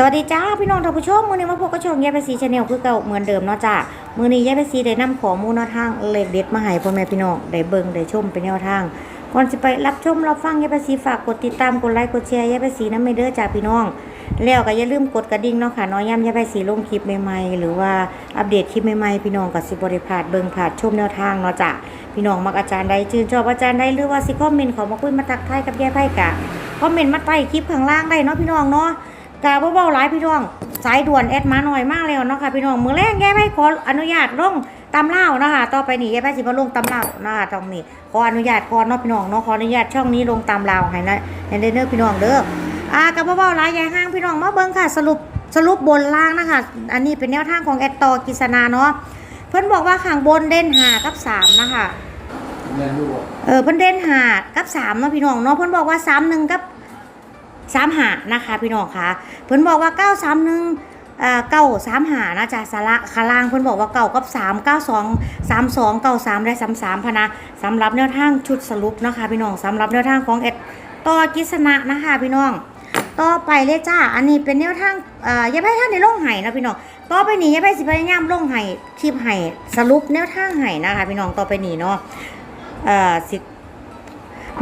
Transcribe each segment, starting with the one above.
สวัสดีจ้าพี่น้องท่านผู้ชมมือนี้มาพบกับช่องแยายไปซีชาแนลคือเก่าเหมือนเดิมเนาะจ้ามือนี้ยายไปซีได้นำขอมูลแนวทางเลขเด็ดมาให้พ่อแม่พี่น้องได้เบิ่งได้ชมเป็นแนวทางก่อนจะไปรับชมรับฟังแยายไปซีฝากกดติดตามกดไลค์กดแชร์แยายไปซีน้ำไม่เด้อจ้าพี่น้อง แล้วก็อย่าลืมกดกระดิ่งเนาะค่ะน้อยย้ำแยายไปซีลงคลิปใหม่ๆหรือว่าอัปเดตคลิปใหม่ๆพี่น้องกับสิบริพาดเบิ่งผาดชมแนวทางเนาะจ้าพี่น้องมักอาจารย์ใดชื่นชอบอาจารย์ใดหรือว่าสิคอมเมนต์ขอมาคุยมาทักทายกับยายไพ่กะคอมเมนต์มาใต้คลิปข้างล่างได้เนาะพี่น้องเนาะ กาบ่เบาหลายพี่น้อง สายด่วนแอดมาหน่อยมากแล้วเนาะค่ะพี่น้องมือแรกแย่ไปขออนุญาตลงตำเล่านะคะต่อไปนี่แย่ไปสิมาลงตำเล่านะคะตรงนี้ขออนุญาตก่อนเนาะพี่น้องเนาะขออนุญาตช่องนี้ลงตำเล่าให้นะให้ได้เด้อพี่น้องเด้ออ่ากาบ่เบาหลายยายห้างพี่น้องมาเบิ่งค่ะ สรุปสรุปบนล่างนะคะอันนี้เป็นแนวทางของแอดตอกิษณาเนาะเพิ่นบอกว่าข้างบนเด่นหากับสามนะคะเงินลูกเออเพิ่นเด่นหากับสามเนาะพี่น้องเนาะเพิ่นบอกว่าสามหนึ่งกับ สามหานะคะพี่น้องคะเพิ่นบอกว่าเก้าสามหนึ่งเก้าสามหานะจ๊ะสาระคาลางเพิ่นบอกว่าเก้ากับสามเก้าสองสามสองเก้าสามและสามสามพนะสำหรับแนวทางชุดสรุปนะคะพี่น้องสำหรับแนวทางของเอ็ดต่อกิษณะนะคะพี่น้อง ต่อไปเลยจ้าอันนี้เป็นแนวทางอย่าไปท่านในลงไห้นะพี่น้องต่อไปนี้อย่าไปสิพยายามลงไห้คลิปไห้สรุปแนวทางไห้นะคะพี่น้องต่อไปนี้เนาะเอ่อสิ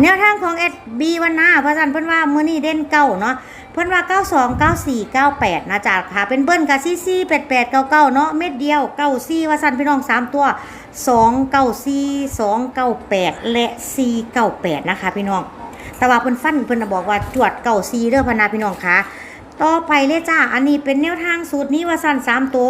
แนวทางของ SB วันหน้าพราะฉะนั้นเพิ่นว่ามื้อนี้เด่นเก้าเนาะเพิ่นว่า 92 94 98 นะจ๊ะค่ะ เป็นเบิ้ลกับซี่ๆ88 99 เนาะเม็ดเดียว 94 ว่าซั่นพี่น้อง 3 ตัว 294 298 และ 498 นะคะ พี่น้อง แต่ว่าเพิ่นฟันเพิ่นน่ะบอกว่าจวด94เด้อพนาพี่น้องค่ะ ต่อไปเลยจ้า อันนี้เป็นแนวทางสูตรนี้ว่าซั่น3 ตัว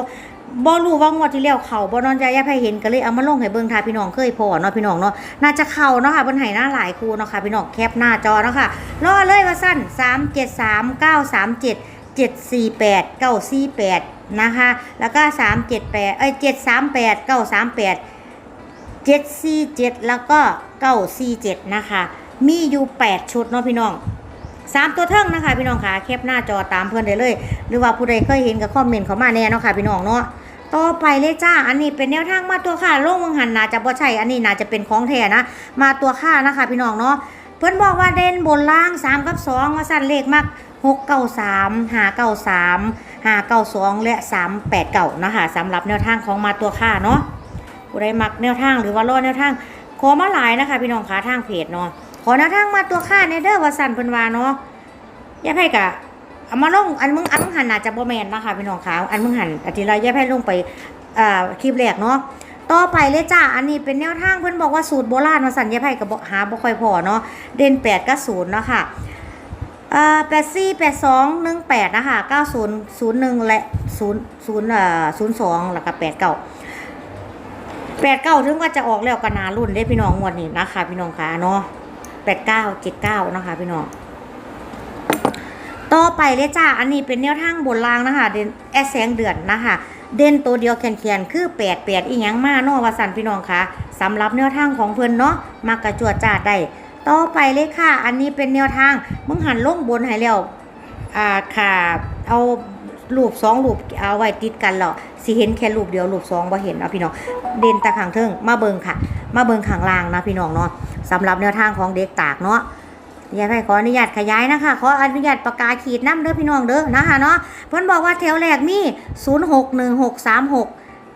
บ่รู้ว่างวดที่แล้วเขาบ่นอนใจยาไผเห็นก็เลยเอามาลงให้เบิ่งทาพี่น้องเคยพอเนาะพี่น้องเนาะน่าจะเข้าเนาะค่ะเพิ่นให้หน้าหลายคูเนาะค่ะพี่น้องแคปหน้าจอเนาะค่ะรอเลยว่าสั้น373 937 748 948นะคะแล้วก็ 378เอ้ย738 938 747 แล้วก็ 947 นะคะ มีอยู่ 8 ชุดเนาะพี่น้อง สามตัวเทิงนะคะ พี่น้องค่ะแคปหน้าจอตามเพื่อนได้เลย หรือว่าผู้ใดเคยเห็นก็คอมเมนต์เข้ามาแน่เนาะค่ะพี่น้องเนาะต่อไปเลยจ้า อันนี้เป็นแนวทางมาตัวค่าลงวังหันนาจะบ่ใช่อันนี้น่าจะเป็นของแท้นะ มาตัวค่านะคะ พี่น้องเนาะเพิ่อนบอกว่าเด่นบนล่าง 3 กับ 2 ว่าสั่นเลขมัก6 9 3 5 9 3 5 9 2 และ 3 8 9นะคะสำหรับแนวทางของมาตัวค่าเนาะผู้ใดมักแนวทางหรือว่ารอแนวทางขอมาหลายนะคะ พี่น้องค่ะทางเพจเนาะ อแนวทางมาตัวค่าในเด้อว่าสั่นเพิ่นว่าเนาะยายไพ่กะเอามาลงอันมึงอันมึงหันน่าจะบ่แมนนะคะพี่น้องขาวอันมึงหันอาทิตย์ละยายไพ่ลงไปอ่าคลิปแรกเนาะต่อไปเลยจ้า อันนี้เป็นแนวทางเพิ่นบอกว่าสูตรโบราณมาสั่นยาไพ่กับหาบ่ค่อยพอเนาะ เด่น8กับ0เนาะค่ะเอ่อ84 82 18นะคะ90 01และ0 0เอ่อ02แล้วก็89 89ถึงว่าจะออกแล้วก็นารุ่นได้พี่น้องงวดนี้นะคะ พี่น้องค่ะเนาะ 89 79นะคะพี่น้องต่อไปเลยจ้า อันนี้เป็นแนวทางบนรางนะคะ เด่นแอแสงเดือนนะคะ เด่นตัวเดียวแคนๆคือแปดแปดอีหยังมาเนวาสันพี่น้องคะสำหรับแนวทางของเพิ่อนเนาะมากระจวดจ้าได้ต่อไปเลยค่ะ อันนี้เป็นแนวทางมึงหันลงบนให้แล้วอ่าค่ะเอารูปสองรูปเอาไว้ติดกันแล้วสิเห็นแค่รูปเดียวรูปสองบ่เห็นเอาพี่น้องเด่นตาขางเทิงมาเบิงค่ะ มาเบิงขางล่างนะพี่น้องเนาะสำหรับแนวทางของเด็กตากเนาะยายไพ่ขออนุญาตขยายนะคะขออนุญาตประกาศขีดน้ำเด้อพี่น้องเด้อนะคะเนาะเพิ่นบอกว่าแถวแรกมี0 6 1 6 3 6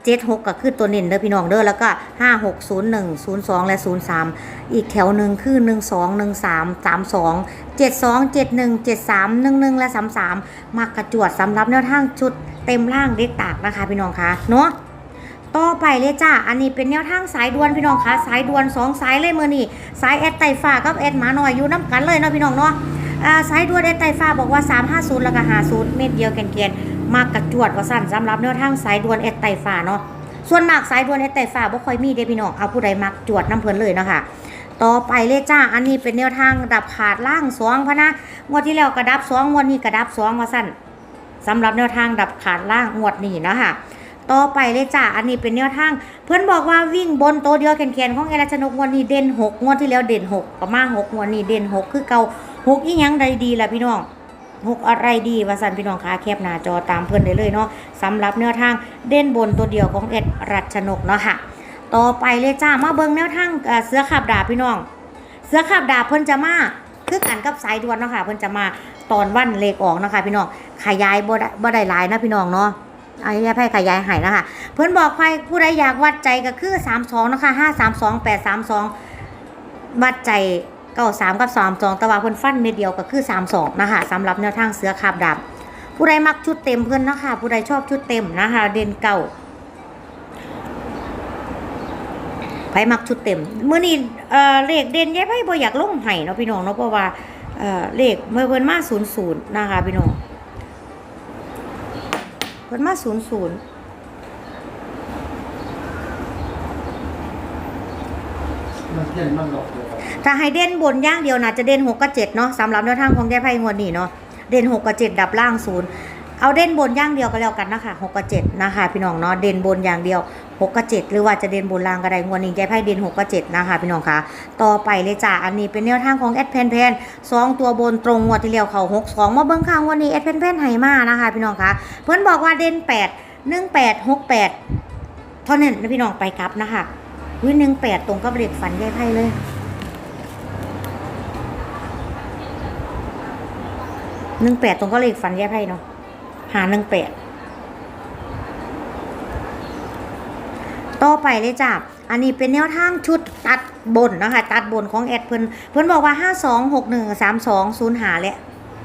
7 6ก็คือตัวเน้นเด้อพี่น้องเด้อแล้วก็ 5 6 0 1 0 2 และ 0 3 อีกแถวหนึ่งคือ 1 2 1 3 3 2 7 2 7 1 7 3 1 1 และ 3 3มักกระจวดสำหรับแนวทางชุดเต็มร่างเด็กตากนะคะพี่น้องคะเนาะ ต่อไปเลยจ้า อันนี้เป็นแนวทางสายด่วนพี่น้องคะสายด่วนสองสายเลยมือนี่สายแอดไตฟ้ากับแอดหมาหน่อยอยู่น้ำกันเลยเนาะพี่น้องเนาะสายด่วนแอดไตฟ้าบอกว่า 350 แล้วก็50 เม็ดเดียวแกนๆมากกระจวดว่าสั่นสำหรับแนวทางสายด่วนแอดไตฟ้าเนาะส่วนมากสายด่วนแอดไตฟ้าบ่ค่อยมีเด้พี่น้องเอาผู้ใดมักจวดน้ำเพลินเลยเนาะค่ะต่อไปเลยจ้า อันนี้เป็นแนวทางดับขาดล่างสองพะนะงวดที่แล้วกระดับสองงวดนี้กระดับสองว่าสั่นสำหรับแนวทางดับขาดล่างงวดนี้เนาะค่ะ ต่อไปเลยจ้าอันนี้เป็นแนวทาง เพื่อนบอกว่าวิ่งบนโตวเดียวแขนๆของเอราชนกวันนี้เด่นหกงวดที่แล้วเด่นหกประมาณหกงวดนี้เด่นหกคือเก่าหกอีหยังใดดีล่ะพี่น้องหกอะไรดีว่าสันพี่น้องคะแคบหน้าจอตามเพื่อนได้เลยเนาะสำหรับแนวทางเด่นบนตัวเดียวของเอ็ดรัชนกเนาะค่ะ ต่อไปเลยจ้ามาเบิ่งแนวทางเอ่อเสือขับดาบพี่น้อง เสือขับดาบเพิ่อนจะมาคือกันกับสายด่วนเนาะค่ะเพิ่อนจะมาตอนวันเลขออกเนาะคะพี่น้องขยายบ่ได้บ่ได้หลายนะพี่น้องเนาะ อายาไพ่ขยายให้นะคะ เพิ่อนบอกใครผู้ใดอยากวัดใจก็คือ32นะคะ532 832วัดใจเก้าสามกับสามสองแต่ว่าเพิ่อนฟันเม็ดเดียวก็คือ32นะคะสำหรับแนวทางเสือคาบดำผู้ใดมักชุดเต็มเพิ่อนนะคะ ผู้ใดชอบชุดเต็มนะคะ เด่นเก่าไผมักชุดเต็มเมื้อนี้เอ่อเลขเด่นยายไผบ่อยากลงให้เนาะพี่น้องเนาะเพราะว่าเอ่อเลขเมื่อเพิ่นมา00นย์ศูนย์นะคะพี่น้อง พิ่นมา00มันเพี้ยนมันหลอกเลยครับถ้าให้เด่นบนอย่างเดียวนะจะเด่น6กับ7เนาะสำหรับแนวทางของยายไพ่งวดนี้เนาะเด่น6กับ7ดับล่างศูนย์เอาเด่นบนอย่างเดียวก็แล้วกันนะคะ6กับ7นะคะ พี่น้องเนาะเด่นบนอย่างเดียว 6กับ7หรือว่าจะเด่นบนล่างก็ไดงวดนี้ยายไพ่เด่น6กับ7นะคะพี่น้องคะต่อไปเลยจ้าอันนี้เป็นแนวทางของแอดแพนแพนสองตัวบนตรงงวดที่แล้วเขา6 2มาเบิ่งข้างวันนี้แอดแพนแพนให้มานะคะพี่น้องคะเพิ่อนบอกว่าเด่น8 1 8 6 8เท่านั้นนะพี่น้องไปกลับนะคะวิหนึ่งแปดตรงกับเลขฝันยายไพ่เลยหนึ่งแปดตรงก็เลขฝันแย่ไพ่เนาะหาหนึ่งแปด ต่อไปเลยจ้ะอันนี้เป็นแนวทางชุดตัดบนนะคะตัดบนของแอดเพิ่นเพิ่นบอกว่าห้าสองหกหนึ่งสามสองศูนหาและ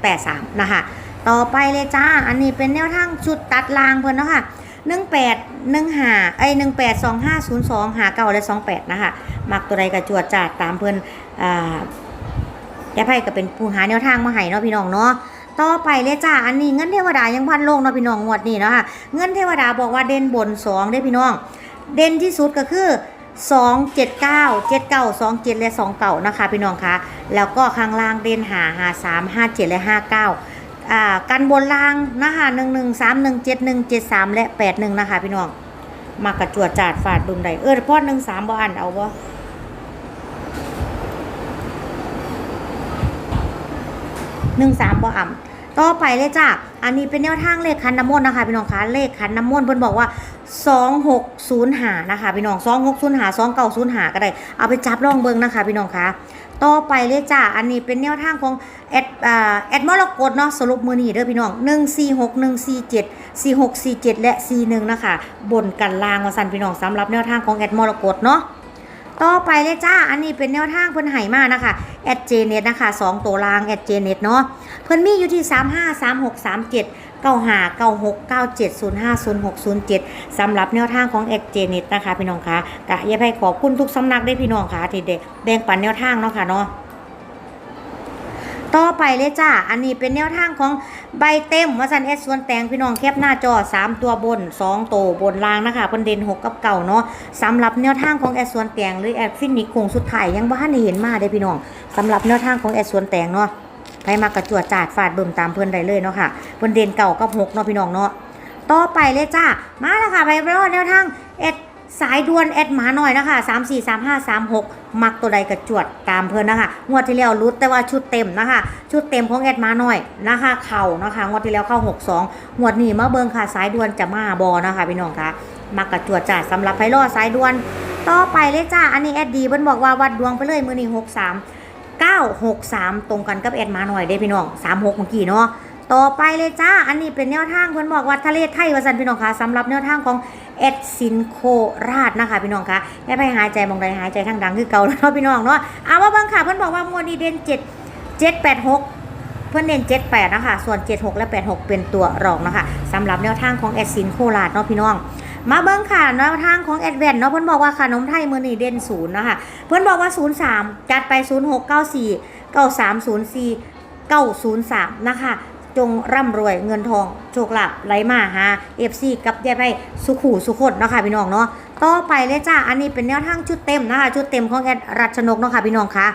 แปดสามนะคะ ต่อไปเลยจ้า อันนี้เป็นแนวทางชุดตัดลางเพิ่นนะคะหนึ่งแปดหนึ่งหาไอหนึ่งแปดสองห้าศูนย์สองหาเก้าและสองแปดนะคะมักตัวใดกระจวดจาดตามเพิ่นอ่ายายไพ่ก็เป็นผู้หาแนวทางมาให้เนาะพี่น้องเนาะต่อไปเลยจ้าอันนี้เงินเทวดายังพันโลงเนาะพี่น้องงวดนี้เนาะค่ะเงินเทวดาบอกว่าเด่นบนสองได้พี่น้อง เด่นที่สุดก็คือสองเจ็ดเก้าเจ็ดเก้าสองเจ็ดและสองเก่านะคะพี่น้องคะแล้วก็ข้างล่างเด่นหาหาสามห้าเจ็ดและห้าเก้าอ่ากันบนล่างนะคะหนึ่งหนึ่งสามหนึ่งเจ็ดหนึ่งเจ็ดสามและแปดหนึ่งนะคะพี่น้องมากระจวดจาดฝาดดุมใดเออพ่อหนึ่งสามบ่อ่านเอาบ่หนึ่งสามบ่อ่ำต่อไปเลยจ้ะอันนี้เป็นแนวทางเลขคันน้ำมนต์นะคะพี่น้องคะเลขคันน้ำมนต์เพิ่นบอกว่า สองหกศูนย์หานะคะพี่น้องสองหกศูนย์หาสองเก้าศูนย์หาก็ได้ เอาไปจับลองเบิ่งนะคะพี่น้องคะต่อไปเลยจ้ะอันนี้เป็นแนวทางของแอดอ่าแอดมรกตเนาะสรุปมือนี้เด้อพี่น้องหนึ่งสี่หกหนึ่งสี่เจ็ดสี่หกสี่เจ็ดและสี่หนึ่งนะคะ บนกันลางมาสั่นพี่น้องสำหรับแนวทางของแอดมรกตเนาะต่อไปเลยจ้า อันนี้เป็นแนวทางเพิ่นไห้มากนะคะแอดเจเน็ตนะคะสองตัวรางแอดเจเน็ตเนาะ เพิ่นมีอยู่ที่ 3 5 3 9 5 9 6 9 7 0 5 0 6 0 7สำหรับแนวทางของแอดเจน็ตนะคะพี่น้องคะกะย่าไปขอบคุณทุกสำนักได้พี่น้องคะที่เด็แบ่งปันแนวทางเนาะค่ะเนาะต่อไปเลยจ้า อันนี้เป็นแนวทางของใบเต็มวัสันเอสส่วนแตงพี่น้องแคปหน้าจอ 3 ตัวบน 2 ตัวบนล่างนะคะเพิ่นเด่น6 กับเก่าเนาะสำหรับแนวทางของแอส่วนแตงหรือแอดฟินิกคงสุดท้ายยังบ่ทันได้เห็นมาได้พี่น้องสำหรับแนวทางของแอส่วนแตงเนาะ ไผมากระจวดจาดฟาดเบิ่มตามเพิ่อนได้เลยเนาะค่ะเพิ่นเด่นเก่ากับ6เนาะพี่น้องเนาะต่อไปเลยจ้ามาแล้วค่ะไปรอดแนวทางแอดสายด่วนแอดหมาหน่อยนะคะ 3 4 3 5 3 6 มักตัวใดกระจวดตามเพิ่อนนะคะ งวดที่แล้วรุดแต่ว่าชุดเต็มนะคะ ชุดเต็มของแอดหมาหน่อยนะคะ เข่านะคะ งวดที่แล้วเข้า 62 งวดนี้มาเบิงค่ะ สายด่วนจะมาบอนะคะพี่น้องคะมักกระจวดจ้าสำหรับไพโรดสายด่วน ต่อไปเลยจ้า อันนี้แอดดีเพิ่นบอกว่าวัดดวงไปเลยมือนี้63 963 ตรงกันกับแอดมาหน่อยเด้พี่น้อง 36เมื่อกี้เนาะต่อไปเลยจ้า อันนี้เป็นแนวทางเพิ่อนบอกว่าทะเลไทยวาสันพี่น้องคะสำหรับแนวทางของเอ็ดซินโคราชนะคะพี่น้องคะอย่ไปหายใจมองใดหายใจทางดังคือเก่าแล้วเนาะพี่น้องเนาะเอาว่าบางค่ะเพิ่อนบอกว่ามวดนี้เด่น7 786เพิ่อนเด่น78นะคะส่วน76และ86เป็นตัวรองนะคะสำหรับแนวทางของเอ็ดซินโคราชเนาะพี่น้อง มาเบิ้งค่ะแนวทางของแอดเวนเนาะเพิ่อนบอกว่าขนมไทยมือนี่เด่นศูนย์นะคะเพิ่อนบอกว่า 03 จัดไป 0694 9304 903 นะคะ จงร่ำรวยเงินทองโชคลาภไหลมาหา FC กับยายไปสุขูสุขดเนาะค่ะพี่น้องเนาะต่อไปเลยจ้าอันนี้เป็นแนวทางชุดเต็มนะคะ ชุดเต็มของแอดรัชนกเนาะค่ะพี่น้องคะ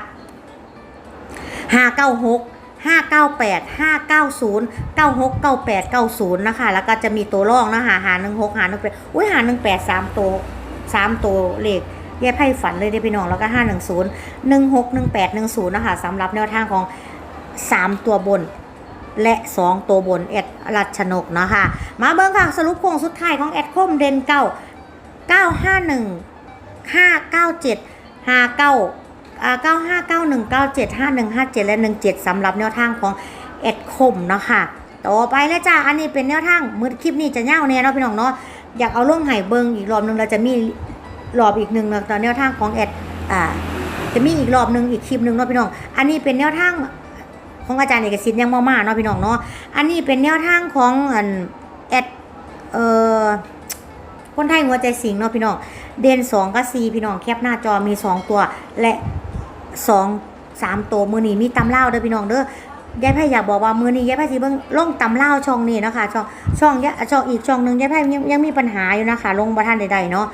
596 598 590 96 98 90 นะคะ แล้วก็จะมีตัวรองนะคะหา16หา18อุ้ยหา18 3 ตัว 3 ตัวเลขแยายไพ่ฝันเลยเด้พี่น้องแล้วก็ 510 16 18 10 นะคะสำหรับแนวทางของ 3 ตัวบนและ 2 ตัวบนแอดรัชนกนะคะ มาเบิ่งค่ะ สรุปโครงสุดท้ายของแอดคมเดนเก้า951 597 59 9591 97 51 57 และ 17สำหรับแนวทางของแอดคมเนาะค่ะต่อไปเลยจ้าอันนี้เป็นแนวทางมือคลิปนี้จะยาแน่เนาะพี่น้องเนาะอยากเอาล่งไห้เบิงอีกรอบหนึงเราจะมีรอบอีกหนึ่งเนาะตอนแนวทางของแอดอ่าจะมีอีกรอบหนึ่งอีกคลิปหนึ่งเนาะพี่น้อง อันนี้เป็นแนวทางของอาจารย์เอกสิทธิ์ยังมามาเนาะพี่น้องเนาะ อันนี้เป็นแนวทางของอันแอดเอ่อคนไทยหัวใจสิงเนาะพี่น้อง เด่นสองกับสี่พี่น้องแคปหน้าจอมีสองตัวและ สองสามตัวมือนี้มีตำเล่าเด้อพี่น้องเด้อยายไพ่อยากบอกว่ามือนี้ยายไพ่สิเบิ่งลงตำเล่าช่องนี้นะคะช่องช่องยะช่องอีกช่องหนึ่งยายไพ่ยังยังมีปัญหาอยู่นะคะลงบัทันใดๆเนาะ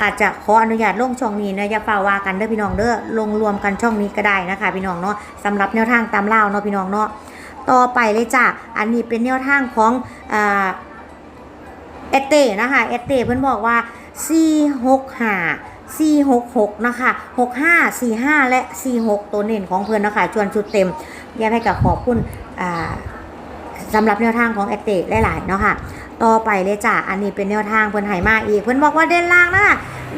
อาจจะขออนุญาตลงช่องนี้นะอย่าฝ่าว่ากันเด้อพี่น้องเด้อลงรวมกันช่องนี้ก็ได้นะคะ พี่น้องเนาะสำหรับแนวทางตามเล่าเนาะพี่น้องเนาะต่อไปเลยจ้ะอันนี้เป็นแนวทางของอ่าเอเต้นะคะเอเต้เพิ่อนบอกว่า465 466นะคะ65 45 และ 46 ตัวเน้นของเพื่อนนะคะชวนชุดเต็มยากให้กับขอบคุณอ่าสำหรับแนวทางของเอเตหลายๆเนาะค่ะต่อไปเลยจ้ะอันนี้เป็นแนวทางเพิ่อนให้มาอีก เพิ่อนบอกว่าเด่นล่างนะ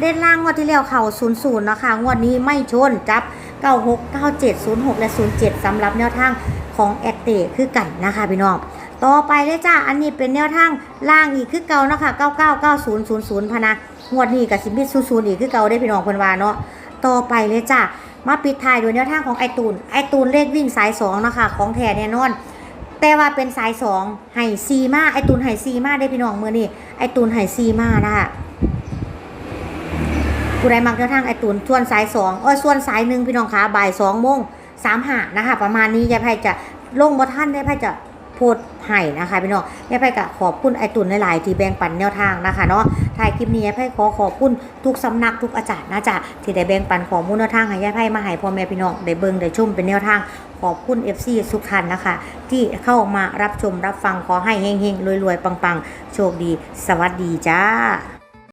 เด่นล่างงวดที่แล้วเข่า00นย์นะคะงวดนี้ไม่ชนจับ 96 97 06 และ 07สำหรับแนวทางของแอตเตคือกันนะคะพี่น้อง ต่อไปเลยจ้ะอันนี้เป็นแนวทางล่างอีกคือเก่านะคะ99 90 00พนะงวดนี้กับสิมิ00อีกคือเก่าได้พี่น้องเพิ่นวาเนาะ ต่อไปเลยจ้ะมาปิดท้ายด้วยแนวทางของไอตูน ไอตูนเลขวิ่งสายสองนะคะของแท้แน่นอน แต่ว่าเป็นสายสองไห่ซีมาไอตูนไห่ซีมาได้พี่น้องเมื่อนี่ไอตูนไห่ซีมานะคะผู้ใดมักแนวทางไอตูนส่วนสายสองเออส่วนสายหนึ่งพี่น้องคะบ่ายสองโมงสามหานะคะประมาณนี้ยายไพ่จะลงบ่ท่านยายไพ่จะ พดไห่นะคะพี่น้องยายไพ่ก็ขอบคุณไอตุนหลายๆที่แบ่งปันแนวทางนะคะเนาะถ่ายคลิปนี้ยายไพ่ขอขอบคุณทุกสำนักทุกอาจารย์นะจ๊ะที่ได้แบ่งปันข้อมูลแนวทางให้ยายไพ่มาให้พ่อแม่พี่น้องได้เบิ่งได้ชมเป็นแนวทางขอบคุณ FC ทุกท่านนะคะ ที่เข้ามารับชมรับฟังขอให้เฮงๆรวยๆปังๆ โชคดี สวัสดีจ้า